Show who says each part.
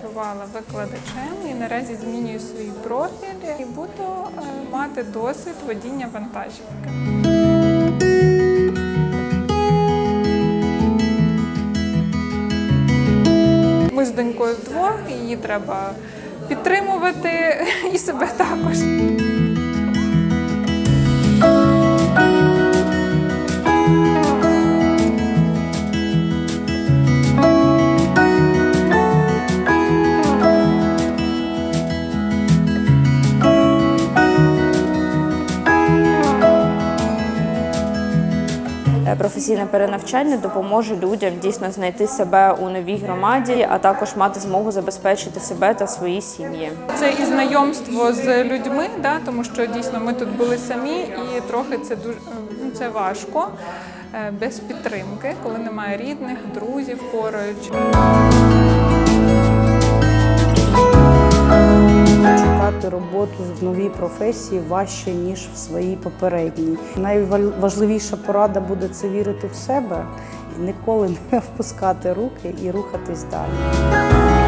Speaker 1: працювала викладачем і наразі змінюю свій профіль і буду е, мати досвід водіння вантажівки. Ми з донькою вдвох, її треба підтримувати і себе також.
Speaker 2: Професійне перенавчання допоможе людям дійсно знайти себе у новій громаді, а також мати змогу забезпечити себе та свої сім'ї.
Speaker 1: Це і знайомство з людьми, да, тому що дійсно ми тут були самі, і трохи це дуже ну, це важко е, без підтримки, коли немає рідних, друзів поруч.
Speaker 3: Роботу в новій професії важче, ніж в своїй попередній. Найважливіша порада буде це вірити в себе і ніколи не впускати руки і рухатись далі.